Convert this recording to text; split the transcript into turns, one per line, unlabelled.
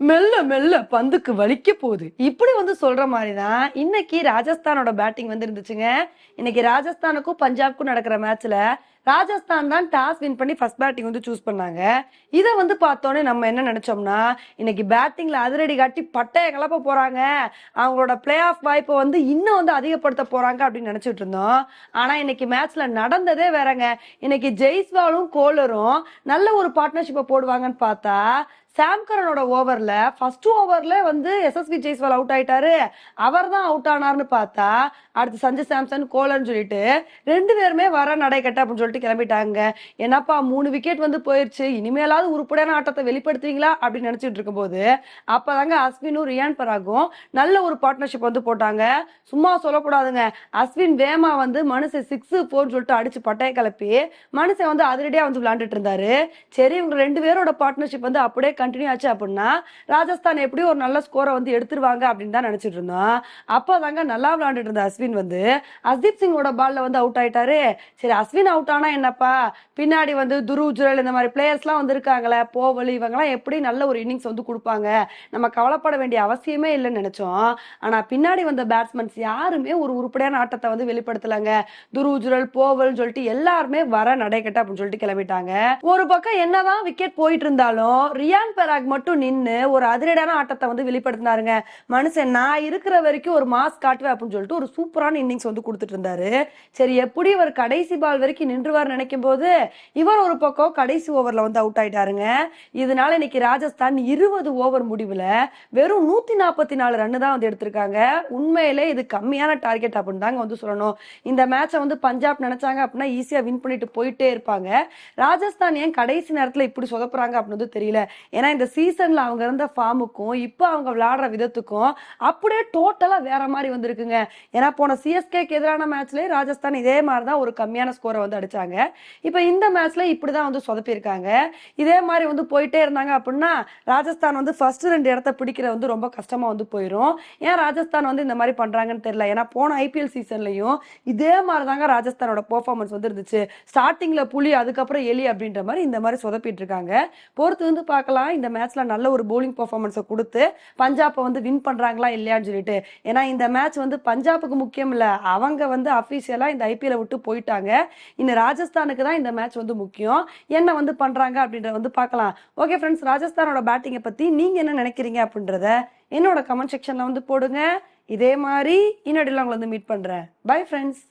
மெல்ல மெல்ல பந்துக்கு வலிக்க போகுது. இப்படி வந்து சொல்ற மாதிரி தான் இன்னைக்கு ராஜஸ்தானோட பேட்டிங் வந்து இருந்துச்சுங்க. இன்னைக்கு ராஜஸ்தானுக்கும் பஞ்சாப்க்கும் நடக்கிற மேட்ச்ல ராஜஸ்தான் தான் டாஸ் வின் பண்ணி ஃபர்ஸ்ட் பேட்டிங் வந்து சூஸ் பண்ணாங்க. இதை வந்து பார்த்தோன்னே நம்ம என்ன நினைச்சோம்னா இன்னைக்கு பேட்டிங்ல அதிரடி காட்டி பட்டைய கலப்ப போறாங்க. அவங்களோட பிளே ஆஃப் வாய்ப்பை வந்து இன்னும் வந்து அதிகப்படுத்த போறாங்க அப்படின்னு நினைச்சிட்டு இருந்தோம். ஆனா இன்னைக்கு மேட்ச்ல நடந்ததே வேறங்க. இன்னைக்கு ஜெய்ஸ்வாலும் கோலரும் நல்ல ஒரு பார்ட்னர்ஷிப்பை போடுவாங்கன்னு பார்த்தா சாம்கரனோட ஓவரில் ஃபர்ஸ்ட் ஓவரில் வந்து எஸ்எஸ்வி ஜெய்ஸ்வால் அவுட் ஆயிட்டாரு. அவர் தான் அவுட் ஆனார்னு பார்த்தா அடுத்து சஞ்சய் சாம்சன் கோலர்னு சொல்லிட்டு ரெண்டு பேருமே வர நடைக்கட்ட அப்படின்னு சொல்லிட்டு கிளம்பிட்டாங்க. என்னப்பா மூணு விக்கெட் வந்து போயிருச்சு. இனிமேலாவது உருப்படியான ஆட்டத்தை வெளிப்படுத்துவீங்களா அப்படின்னு நினைச்சிட்டு இருக்கும்போது அப்பதாங்க அஸ்வினும் ரியான் பராகும் நல்ல ஒரு பார்ட்னர்ஷிப் வந்து போட்டாங்க. சும்மா சொல்லக்கூடாதுங்க. அஸ்வின் வேமா வந்து மனுஷன் சிக்ஸ் ஃபோர்னு சொல்லிட்டு அடிச்சு பட்டைய கிளப்பி மனுஷன் வந்து அதிரடியா வந்து விளையாண்டுட்டு இருந்தாரு. சரி இவங்க ரெண்டு பேரோட பார்ட்னர்ஷிப் வந்து அப்படியே கண்டினியூ ஆச்சு அப்படின்னா ராஜஸ்தான் எப்படியும் ஒரு நல்ல ஸ்கோரை வந்து எடுத்துருவாங்க அப்படின்னு தான் நினைச்சிட்டு இருந்தோம். அப்போதாங்க நல்லா விளையாண்டுட்டு இருந்த அஸ்வின் வந்து அஸ்தீப் சிங்கோட பால்ல வந்து அவுட் ஆயிட்டாரு. சரி அஸ்வின் அவுட் ஆனா என்னப்பா? பின்னாடி வந்து துருவ் ஜுரல் இந்த மாதிரி பிளேயர்ஸ்லாம் வந்திருக்காங்களே போவலி இவங்கெல்லாம் எப்படி நல்ல ஒரு இன்னிங்ஸ் வந்து கொடுப்பாங்க? நம்ம கவலைப்பட வேண்டிய அவசியமே இல்லைன்னு நினைச்சோம். ஆனா பின்னாடி வந்த பேட்ஸ்மேன்ஸ் யாருமே ஒரு உருப்படியான ஆட்டத்தை வந்து வெளிப்படுத்தலைங்க. துருவ் ஜுரல் போவல்னு சொல்லிட்டு எல்லாருமே வர நடைகட்ட அப்படின்னு சொல்லிட்டு கிளம்பிட்டாங்க. ஒரு பக்கம் என்னதான் விக்கெட் போயிட்டு இருந்தாலும் ரியான் பெராக் மட்டும் நின்னு ஒரு அதிரடியான ஆட்டத்தை வந்து வெளிப்படுத்தினாருங்க. மனுஷன் நான் இருக்கிற வரைக்கும் ஒரு மாஸ் காட்டுவேன் அப்படின்னு சொல்லிட்டு ஒரு சூப்பரான இன்னிங்ஸ் வந்து கொடுத்துட்டு இருந்தாரு. சரி எப்படி இவர் கடைசி பால் வரைக்கும் நின்று நின்றுவார் நினைக்கும் போது இவர் ஒரு பக்கம் கடைசி ஓவரில் வந்து அவுட் ஆயிட்டாருங்க. இதனால இன்னைக்கு ராஜஸ்தான் இருபது ஓவர் முடிவில் வெறும் நூத்தி நாற்பத்தி நாலு ரன்னு தான் வந்து எடுத்திருக்காங்க. உண்மையிலே இது கம்மியான டார்கெட் அப்படின்னு தாங்க வந்து சொல்லணும். இந்த மேட்சை வந்து பஞ்சாப் நினைச்சாங்க அப்படின்னா ஈஸியாக வின் பண்ணிட்டு போயிட்டே இருப்பாங்க. ராஜஸ்தான் ஏன் கடைசி நேரத்தில் இப்படி சொதப்புறாங்க அப்படின்னு வந்து தெரியல. ஏன்னா இந்த சீசன்ல அவங்க இருந்த ஃபார்முக்கும் இப்போ அவங்க விளையாடுற விதத்துக்கும் அப்படியே டோட்டலாக வேற மாதிரி வந்திருக்குங்க. ஏன்னா போன சிஎஸ்கேக்கு எதிரான மேட்ச்லேயே ராஜஸ்தான் இதே மாதிரி தான் ஒரு கம்மியான ஸ்கோரை வந்து அடிச்சாங்க. இப்போ இந்த மேட்ச்ல இப்படிதான் வந்து சொதப்பியிருக்காங்க. இதே மாதிரி வந்து போயிட்டே இருந்தாங்க அப்படின்னா ராஜஸ்தான் வந்து ஃபர்ஸ்ட் ரெண்டு இடத்த பிடிக்கிற வந்து ரொம்ப கஷ்டமா வந்து போயிடும் ஏன் ராஜஸ்தான் வந்து இந்த மாதிரி பண்றாங்கன்னு தெரியல. ஏன்னா போன ஐபிஎல் சீசன்லயும் இதே மாதிரி தாங்க ராஜஸ்தானோட பெர்ஃபார்மன்ஸ் வந்து இருந்துச்சு. ஸ்டார்டிங்ல புலி அதுக்கப்புறம் எலி அப்படின்ற மாதிரி இந்த மாதிரி சொதப்பிட்டு இருக்காங்க. பொறுத்து வந்து பார்க்கலாம். இந்த மேட்ச்ல நல்ல ஒரு போலிங் பெர்ஃபார்மன்ஸை கொடுத்து பஞ்சாப்பை வந்து வின் பண்றாங்களா இல்லையான்னு சொல்லிட்டு. ஏன்னா இந்த மேட்ச் வந்து பஞ்சாபுக்கு முக்கியம் இல்ல. அவங்க வந்து அஃபீஷியலா இந்த ஐபிஎல் விட்டு போயிட்டாங்க. இன்னும் ராஜஸ்தானுக்கு தான் இந்த மேட்ச் வந்து முக்கியம். என்ன வந்து பண்றாங்க அப்படின்றத வந்து பார்க்கலாம். ஓகே ஃப்ரெண்ட்ஸ் ராஜஸ்தானோட பேட்டிங்கை பத்தி நீங்க என்ன நினைக்கிறீங்க அப்படின்றத என்னோட கமெண்ட் செக்ஷனில் வந்து போடுங்க. இதே மாதிரி இன்னடியில் உங்களை வந்து மீட் பண்றேன். Bye friends